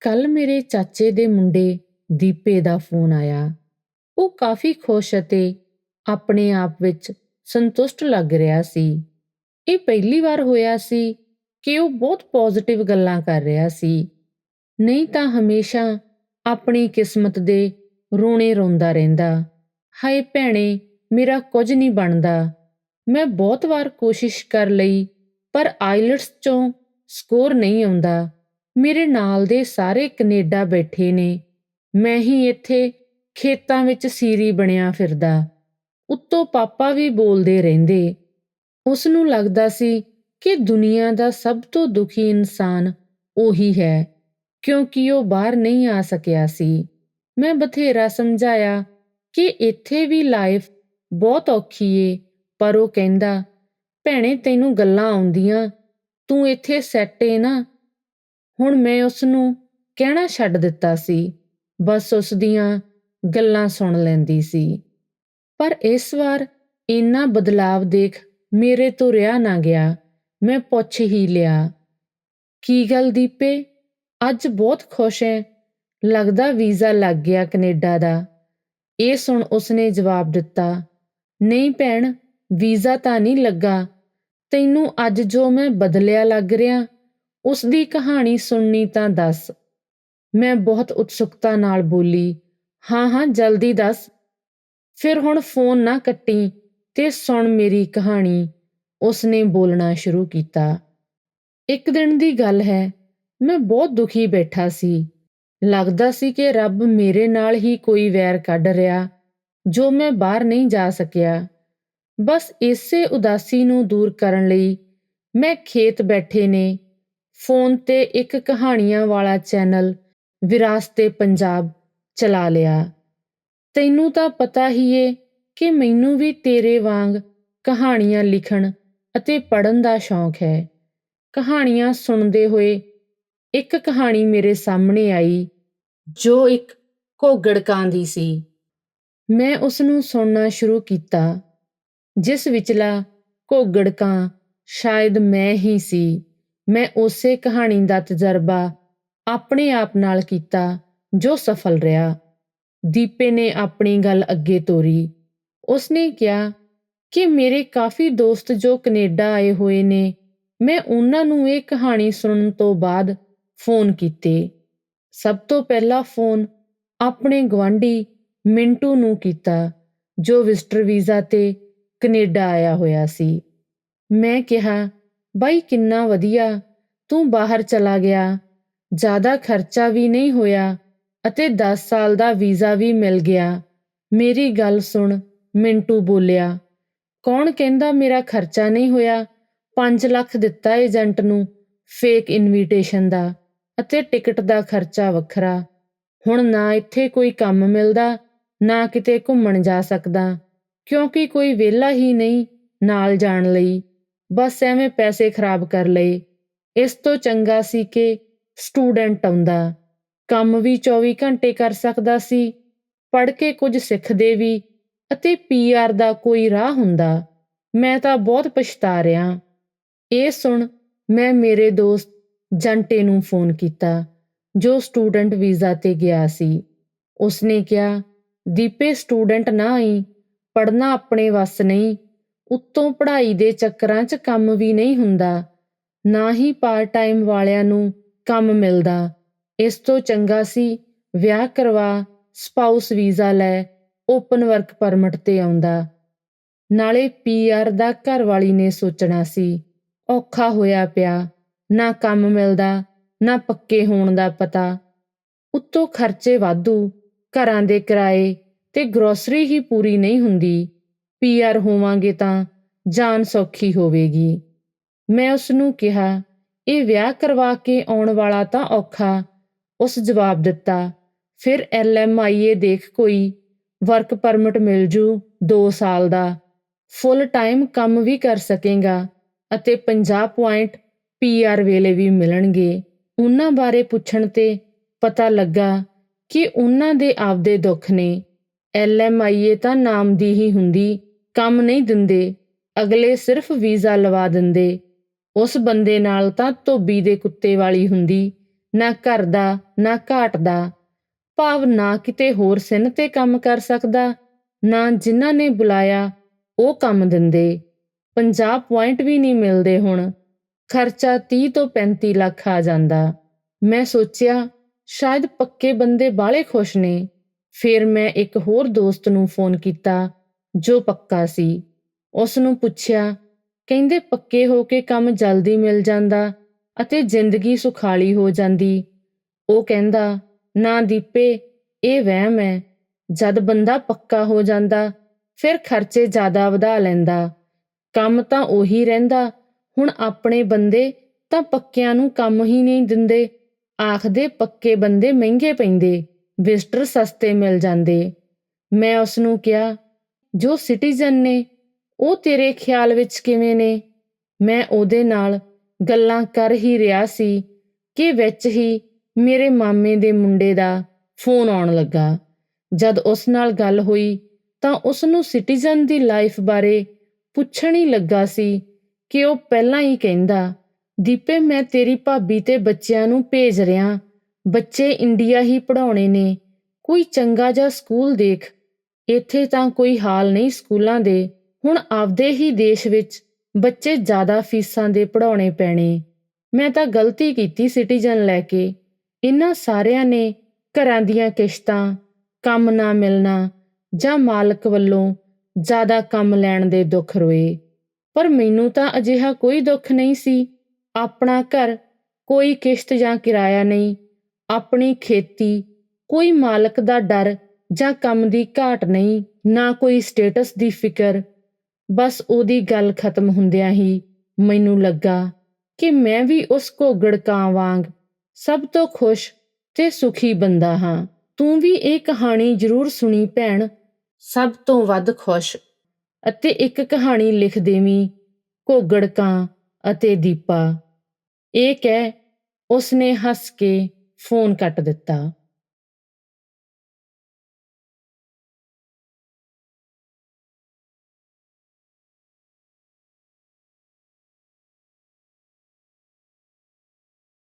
ਕੱਲ ਮੇਰੇ ਚਾਚੇ ਦੇ ਮੁੰਡੇ ਦੀਪੇ ਦਾ ਫੋਨ ਆਇਆ। ਉਹ ਕਾਫੀ ਖੁਸ਼ ਅਤੇ ਆਪਣੇ ਆਪ ਵਿੱਚ ਸੰਤੁਸ਼ਟ ਲੱਗ ਰਿਹਾ ਸੀ। ਇਹ ਪਹਿਲੀ ਵਾਰ ਹੋਇਆ ਸੀ ਕਿ ਉਹ ਬਹੁਤ ਪੋਜ਼ਿਟਿਵ ਗੱਲਾਂ ਕਰ ਰਿਹਾ ਸੀ। ਨਹੀਂ ਤਾਂ ਹਮੇਸ਼ਾ ਆਪਣੀ ਕਿਸਮਤ ਦੇ ਰੋਣੇ ਰੋਂਦਾ ਰਹਿੰਦਾ। ਹਾਏ ਭੈਣੇ, ਮੇਰਾ ਕੁਝ ਨਹੀਂ ਬਣਦਾ। ਮੈਂ ਬਹੁਤ ਵਾਰ ਕੋਸ਼ਿਸ਼ ਕਰ ਲਈ, ਪਰ ਆਈਲਟਸ ਚੋਂ ਸਕੋਰ ਨਹੀਂ ਆਉਂਦਾ। ਮੇਰੇ ਨਾਲ ਦੇ ਸਾਰੇ ਕੈਨੇਡਾ ਬੈਠੇ ਨੇ। ਮੈਂ ਹੀ ਇੱਥੇ ਖੇਤਾਂ ਵਿੱਚ ਸੀਰੀ ਬਣਿਆ ਫਿਰਦਾ। ਉੱਤੋਂ ਪਾਪਾ ਵੀ ਬੋਲਦੇ ਰਹਿੰਦੇ। ਉਸ ਨੂੰ ਲੱਗਦਾ ਸੀ ਕਿ ਦੁਨੀਆ ਦਾ ਸਭ ਤੋਂ ਦੁਖੀ ਇਨਸਾਨ ਉਹੀ ਹੈ, ਕਿਉਂਕਿ ਉਹ ਬਾਹਰ ਨਹੀਂ ਆ ਸਕਿਆ ਸੀ। ਮੈਂ ਬਥੇਰਾ ਸਮਝਾਇਆ ਕਿ ਇੱਥੇ ਵੀ ਲਾਈਫ ਬਹੁਤ ਔਖੀ ਏ, ਪਰ ਉਹ ਕਹਿੰਦਾ, ਭੈਣੇ, ਤੈਨੂੰ ਗੱਲਾਂ ਆਉਂਦੀਆਂ। ਤੂੰ ਇੱਥੇ ਸੈੱਟ ਏ ਨਾ। ਹੁਣ ਮੈਂ ਉਸ ਨੂੰ ਕਹਿਣਾ ਛੱਡ ਦਿੱਤਾ ਸੀ। ਬਸ ਉਸ ਦੀਆਂ ਗੱਲਾਂ ਸੁਣ ਲੈਂਦੀ ਸੀ। ਪਰ ਇਸ ਵਾਰ ਇੰਨਾ ਬਦਲਾਵ ਦੇਖ ਮੇਰੇ ਤੋਂ ਰਿਹਾ ਨਾ ਗਿਆ। ਮੈਂ ਪੁੱਛ ਹੀ ਲਿਆ, ਕੀ ਗੱਲ ਦੀਪੇ? ਅੱਜ ਬਹੁਤ ਖੁਸ਼ ਹੈ ਲੱਗਦਾ ਵੀਜ਼ਾ ਲੱਗ ਗਿਆ ਕੈਨੇਡਾ ਦਾ। ਇਹ ਸੁਣ ਉਸਨੇ ਜਵਾਬ ਦਿੱਤਾ, ਨਹੀਂ ਭੈਣ, ਵੀਜ਼ਾ ਤਾਂ ਨਹੀਂ ਲੱਗਾ। ਤੈਨੂੰ ਅੱਜ ਜੋ ਮੈਂ ਬਦਲਿਆ ਲੱਗ ਰਿਹਾ ਉਸ ਦੀ ਕਹਾਣੀ ਸੁਣਨੀ ਤਾਂ ਦੱਸ। ਮੈਂ ਬਹੁਤ ਉਤਸੁਕਤਾ ਨਾਲ ਬੋਲੀ, ਹਾਂ ਹਾਂ, ਜਲਦੀ ਦੱਸ। ਫਿਰ ਹੁਣ ਫੋਨ ਨਾ ਕੱਟੀ ਤੇ ਸੁਣ ਮੇਰੀ ਕਹਾਣੀ। ਉਸਨੇ ਬੋਲਣਾ ਸ਼ੁਰੂ ਕੀਤਾ। ਇੱਕ ਦਿਨ ਦੀ ਗੱਲ ਹੈ, ਮੈਂ ਬਹੁਤ ਦੁਖੀ ਬੈਠਾ ਸੀ। ਲੱਗਦਾ ਸੀ ਕਿ ਰੱਬ ਮੇਰੇ ਨਾਲ ਹੀ ਕੋਈ ਵੈਰ ਕੱਢ ਰਿਹਾ, ਜੋ ਮੈਂ ਬਾਹਰ ਨਹੀਂ ਜਾ ਸਕਿਆ। ਬਸ ਇਸੇ ਉਦਾਸੀ ਨੂੰ ਦੂਰ ਕਰਨ ਲਈ ਮੈਂ ਖੇਤ ਬੈਠੇ ਨੇ। ਫੋਨ ਤੇ ਇੱਕ ਕਹਾਣੀਆਂ ਵਾਲਾ ਚੈਨਲ ਵਿਰਾਸਤੇ ਪੰਜਾਬ ਚਲਾ ਲਿਆ। ਤੈਨੂੰ ਤਾਂ ਪਤਾ ਹੀ ਏ ਕਿ ਮੈਨੂੰ ਵੀ ਤੇਰੇ ਵਾਂਗ ਕਹਾਣੀਆਂ ਲਿਖਣ ਅਤੇ ਪੜ੍ਹਨ ਦਾ ਸ਼ੌਂਕ ਹੈ। ਕਹਾਣੀਆਂ ਸੁਣਦੇ ਹੋਏ ਇੱਕ ਕਹਾਣੀ ਮੇਰੇ ਸਾਹਮਣੇ ਆਈ, ਜੋ ਇੱਕ ਘੋਗੜ ਕਾਂ ਦੀ ਸੀ। ਮੈਂ ਉਸ ਨੂੰ ਸੁਣਨਾ ਸ਼ੁਰੂ ਕੀਤਾ, ਜਿਸ ਵਿਚਲਾ ਘੋਗੜ ਕਾਂ ਸ਼ਾਇਦ ਮੈਂ ਹੀ ਸੀ। ਮੈਂ ਉਸੇ ਕਹਾਣੀ ਦਾ ਤਜਰਬਾ ਆਪਣੇ ਆਪ ਨਾਲ ਕੀਤਾ, ਜੋ ਸਫਲ ਰਿਹਾ। ਦੀਪੇ ਨੇ ਆਪਣੀ ਗੱਲ ਅੱਗੇ ਤੋਰੀ। ਉਸਨੇ ਕਿਹਾ ਕਿ ਮੇਰੇ ਕਾਫੀ ਦੋਸਤ ਜੋ ਕੈਨੇਡਾ ਆਏ ਹੋਏ ਨੇ, ਮੈਂ ਉਹਨਾਂ ਨੂੰ ਇਹ ਕਹਾਣੀ ਸੁਣਨ ਤੋਂ ਬਾਅਦ ਫੋਨ ਕੀਤੇ। ਸਭ ਤੋਂ ਪਹਿਲਾ ਫੋਨ ਆਪਣੇ ਗਵਾਂਢੀ ਮਿੰਟੂ ਨੂੰ ਕੀਤਾ, ਜੋ ਵਿਜ਼ਟਰ ਵੀਜ਼ਾ ਤੇ ਕੈਨੇਡਾ ਆਇਆ ਹੋਇਆ ਸੀ। ਮੈਂ ਕਿਹਾ ਬਾਈ ਕਿੰਨਾ ਵਧੀਆ, ਤੂੰ ਬਾਹਰ ਚਲਾ ਗਿਆ। ਜ਼ਿਆਦਾ ਖਰਚਾ ਵੀ ਨਹੀਂ ਹੋਇਆ ਅਤੇ 10 ਸਾਲ ਦਾ ਵੀਜ਼ਾ ਵੀ ਮਿਲ ਗਿਆ। ਮੇਰੀ ਗੱਲ ਸੁਣ, ਮਿੰਟੂ ਬੋਲਿਆ। ਕੌਣ ਕਹਿੰਦਾ ਮੇਰਾ ਖਰਚਾ ਨਹੀਂ ਹੋਇਆ? 5 ਲੱਖ ਦਿੱਤਾ ਏਜੰਟ ਨੂੰ ਫੇਕ ਇਨਵੀਟੇਸ਼ਨ ਦਾ ਅਤੇ ਟਿਕਟ ਦਾ ਖਰਚਾ ਵੱਖਰਾ। ਹੁਣ ਨਾ ਇੱਥੇ ਕੋਈ ਕੰਮ ਮਿਲਦਾ, ਨਾ ਕਿਤੇ ਘੁੰਮਣ ਜਾ ਸਕਦਾ, ਕਿਉਂਕਿ ਕੋਈ ਵਿਹਲਾ ਹੀ ਨਹੀਂ ਨਾਲ ਜਾਣ ਲਈ। ਬਸ ਐਵੇਂ ਪੈਸੇ ਖਰਾਬ ਕਰ ਲਏ। ਇਸ ਤੋਂ ਚੰਗਾ ਸੀ ਕਿ ਸਟੂਡੈਂਟ ਆਉਂਦਾ। ਕੰਮ ਵੀ 24 ਘੰਟੇ ਕਰ ਸਕਦਾ ਸੀ, ਪੜ੍ਹ ਕੇ ਕੁਝ ਸਿੱਖਦੇ ਵੀ ਅਤੇ ਪੀਆਰ ਦਾ ਕੋਈ ਰਾਹ ਹੁੰਦਾ, ਮੈਂ ਤਾਂ ਬਹੁਤ ਪਛਤਾ ਰਿਹਾ ਇਹ ਸੁਣ ਮੈਂ ਮੇਰੇ ਦੋਸਤ ਜੰਟੇ ਨੂੰ ਫੋਨ ਕੀਤਾ, ਜੋ ਸਟੂਡੈਂਟ ਵੀਜ਼ਾ ਤੇ ਗਿਆ ਸੀ। ਉਸਨੇ ਕਿਹਾ, ਦੀਪੇ, ਸਟੂਡੈਂਟ ਨਾ ਆਈ ਪੜਨਾ ਆਪਣੇ ਵੱਸ ਨਹੀਂ ਉੱਤੋਂ ਪੜ੍ਹਾਈ ਦੇ ਚੱਕਰਾਂ 'ਚ ਕੰਮ ਵੀ ਨਹੀਂ ਹੁੰਦਾ, ਨਾ ਹੀ ਪਾਰਟ ਟਾਈਮ ਵਾਲਿਆਂ ਨੂੰ ਕੰਮ ਮਿਲਦਾ। ਇਸ ਤੋਂ ਚੰਗਾ ਸੀ ਵਿਆਹ ਕਰਵਾ ਸਪਾਊਸ ਵੀਜ਼ਾ ਲੈ ਓਪਨ ਵਰਕ ਪਰਮਿਟ ਤੇ ਆਉਂਦਾ। ਨਾਲੇ ਪੀਆਰ ਦਾ ਘਰ ਵਾਲੀ ਨੇ ਸੋਚਣਾ ਸੀ, ਔਖਾ ਹੋਇਆ ਪਿਆ, ਨਾ ਕੰਮ ਮਿਲਦਾ, ਨਾ ਪੱਕੇ ਹੋਣ ਦਾ ਪਤਾ। ਉੱਤੋਂ ਖਰਚੇ ਵਾਧੂ, ਘਰਾਂ ਦੇ ਕਿਰਾਏ ਤੇ ਗਰੋਸਰੀ ਹੀ ਪੂਰੀ ਨਹੀਂ ਹੁੰਦੀ। ਪੀਆਰ ਹੋਵਾਂਗੇ ਤਾਂ ਜਾਨ ਸੌਖੀ ਹੋਵੇਗੀ। ਮੈਂ ਉਸ ਨੂੰ ਕਿਹਾ, ਇਹ ਵਿਆਹ ਕਰਵਾ ਕੇ ਆਉਣ ਵਾਲਾ ਤਾਂ ਔਖਾ। ਉਸ ਜਵਾਬ ਦਿੱਤਾ, ਫਿਰ ਐਲਐਮਆਈਏ ਦੇਖ ਕੋਈ ਵਰਕ ਪਰਮਿਟ ਮਿਲ ਜੂ 2 ਸਾਲ ਦਾ। ਫੁੱਲ ਟਾਈਮ ਕੰਮ ਵੀ ਕਰ ਸਕੇਗਾ ਅਤੇ 50 ਪੁਆਇੰਟ ਪੀਆਰ ਵੇਲੇ ਵੀ ਮਿਲਣਗੇ। ਉਹਨਾਂ ਬਾਰੇ ਪੁੱਛਣ ਤੇ ਪਤਾ ਲੱਗਾ ਕਿ ਉਹਨਾਂ ਦੇ ਆਪਦੇ ਦੁੱਖ ਨੇ। ਐਲਐਮਆਈਏ ਤਾਂ ਨਾਮ ਦੀ ਹੀ ਹੁੰਦੀ ਕੰਮ ਨਹੀਂ ਦਿੰਦੇ, ਅਗਲੇ ਸਿਰਫ ਵੀਜ਼ਾ ਲਵਾ ਦਿੰਦੇ। ਉਸ ਬੰਦੇ ਨਾਲ ਤਾਂ ਧੋਬੀ ਦੇ ਕੁੱਤੇ ਵਾਲੀ ਹੁੰਦੀ, ਨਾ ਘਰ ਦਾ ਨਾ ਘਾਟ ਦਾ ਭਾਵ ਨਾ ਕਿਤੇ ਹੋਰ ਸਿਨ ਤੇ ਕੰਮ ਕਰ ਸਕਦਾ, ਨਾ ਜਿਨ੍ਹਾਂ ਨੇ ਬੁਲਾਇਆ, ਉਹ ਕੰਮ ਦਿੰਦੇ। 50 ਪੁਆਇੰਟ ਵੀ ਨਹੀਂ ਮਿਲਦੇ ਹੁਣ। ਖਰਚਾ 30 ਤੋਂ 35 ਲੱਖ ਆ ਜਾਂਦਾ। ਮੈਂ ਸੋਚਿਆ, ਸ਼ਾਇਦ ਪੱਕੇ ਬੰਦੇ ਬਾਲੇ ਖੁਸ਼ ਨੇ। ਫਿਰ ਮੈਂ ਇੱਕ ਹੋਰ ਦੋਸਤ ਨੂੰ ਫੋਨ ਕੀਤਾ ਜੋ ਪੱਕਾ ਸੀ। ਉਸ ਨੂੰ ਪੁੱਛਿਆ, ਕਹਿੰਦੇ ਪੱਕੇ ਹੋ ਕੇ ਕੰਮ ਜਲਦੀ ਮਿਲ ਜਾਂਦਾ ਅਤੇ ਜ਼ਿੰਦਗੀ ਸੁਖਾਲੀ ਹੋ ਜਾਂਦੀ। ਉਹ ਕਹਿੰਦਾ, ਨਾ ਦੀਪੇ, ਇਹ ਵਹਿਮ ਹੈ। ਜਦ ਬੰਦਾ ਪੱਕਾ ਹੋ ਜਾਂਦਾ, ਫਿਰ ਖਰਚੇ ਜ਼ਿਆਦਾ ਵਧਾ ਲੈਂਦਾ। ਕੰਮ ਤਾਂ ਉਹੀ ਰਹਿੰਦਾ। ਹੁਣ ਆਪਣੇ ਬੰਦੇ ਤਾਂ ਪੱਕਿਆਂ ਨੂੰ ਕੰਮ ਹੀ ਨਹੀਂ ਦਿੰਦੇ। ਆਖਦੇ ਪੱਕੇ ਬੰਦੇ ਮਹਿੰਗੇ ਪੈਂਦੇ, ਵਿਜ਼ਟਰ ਸਸਤੇ ਮਿਲ ਜਾਂਦੇ। ਮੈਂ ਉਸ ਨੂੰ ਕਿਹਾ ਜੋ ਸਿਟੀਜ਼ਨ ਨੇ, ਉਹ ਤੇਰੇ ਖਿਆਲ ਵਿੱਚ ਕਿਵੇਂ ਨੇ? ਮੈਂ ਉਹਦੇ ਨਾਲ ਗੱਲਾਂ ਕਰ ਹੀ ਰਿਹਾ ਸੀ ਕਿ ਵਿੱਚ ਹੀ ਮੇਰੇ ਮਾਮੇ ਦੇ ਮੁੰਡੇ ਦਾ ਫੋਨ ਆਉਣ ਲੱਗਾ। ਜਦ ਉਸ ਨਾਲ ਗੱਲ ਹੋਈ ਤਾਂ ਉਸ ਨੂੰ ਸਿਟੀਜ਼ਨ ਦੀ ਲਾਈਫ ਬਾਰੇ ਪੁੱਛਣ ਹੀ ਲੱਗਾ ਸੀ ਕਿ ਉਹ ਪਹਿਲਾਂ ਹੀ ਕਹਿੰਦਾ, ਦੀਪੇ, ਮੈਂ ਤੇਰੀ ਭਾਬੀ ਤੇ ਬੱਚਿਆਂ ਨੂੰ ਭੇਜ ਰਿਹਾ। ਬੱਚੇ ਇੰਡੀਆ ਹੀ ਪੜਾਉਣੇ ਨੇ। ਕੋਈ ਚੰਗਾ ਜਿਹਾ ਸਕੂਲ ਦੇਖ। ਇੱਥੇ ਤਾਂ ਕੋਈ ਹਾਲ ਨਹੀਂ ਸਕੂਲਾਂ ਦੇ। ਹੁਣ ਆਪਦੇ ਹੀ ਦੇਸ਼ ਵਿੱਚ ਬੱਚੇ ਜ਼ਿਆਦਾ ਫੀਸਾਂ ਦੇ ਪੜਾਉਣੇ ਪੈਣੇ। ਮੈਂ ਤਾਂ ਗਲਤੀ ਕੀਤੀ ਸਿਟੀਜ਼ਨ ਲੈ ਕੇ। ਇਹਨਾਂ ਸਾਰਿਆਂ ਨੇ ਘਰਾਂ ਦੀਆਂ ਕਿਸ਼ਤਾਂ, ਕੰਮ ਨਾ ਮਿਲਣਾ ਜਾਂ ਮਾਲਕ ਵੱਲੋਂ ਜ਼ਿਆਦਾ ਕੰਮ ਲੈਣ ਦੇ ਦੁੱਖ ਰੋਏ। ਪਰ ਮੈਨੂੰ ਤਾਂ ਅਜਿਹਾ ਕੋਈ ਦੁੱਖ ਨਹੀਂ ਸੀ। ਆਪਣਾ ਘਰ ਕੋਈ ਕਿਸ਼ਤ ਜਾਂ ਕਿਰਾਇਆ ਨਹੀਂ। ਆਪਣੀ ਖੇਤੀ, ਕੋਈ ਮਾਲਕ ਦਾ ਡਰ ਜਾਂ ਕੰਮ ਦੀ ਘਾਟ ਨਹੀਂ, ਨਾ ਕੋਈ ਸਟੇਟਸ ਦੀ ਫਿਕਰ। ਬਸ ਉਹਦੀ ਗੱਲ ਖਤਮ ਹੁੰਦਿਆਂ ਹੀ ਮੈਨੂੰ ਲੱਗਾ ਕਿ ਮੈਂ ਵੀ ਉਸ ਘੋਗੜ ਕਾਂ ਵਾਂਗ ਸਭ ਤੋਂ ਖੁਸ਼ ਤੇ ਸੁਖੀ ਬੰਦਾ ਹਾਂ। ਤੂੰ ਵੀ ਇਹ ਕਹਾਣੀ ਜ਼ਰੂਰ ਸੁਣੀ ਭੈਣ। ਸਭ ਤੋਂ ਵੱਧ ਖੁਸ਼ ਅਤੇ ਇੱਕ ਕਹਾਣੀ ਲਿਖ ਦੇਵੀਂ ਘੋਗੜ ਕਾਂ ਅਤੇ ਦੀਪਾ। ਇਹ ਕਹਿ, ਉਸਨੇ ਹੱਸ ਕੇ ਫੋਨ ਕੱਟ ਦਿੱਤਾ।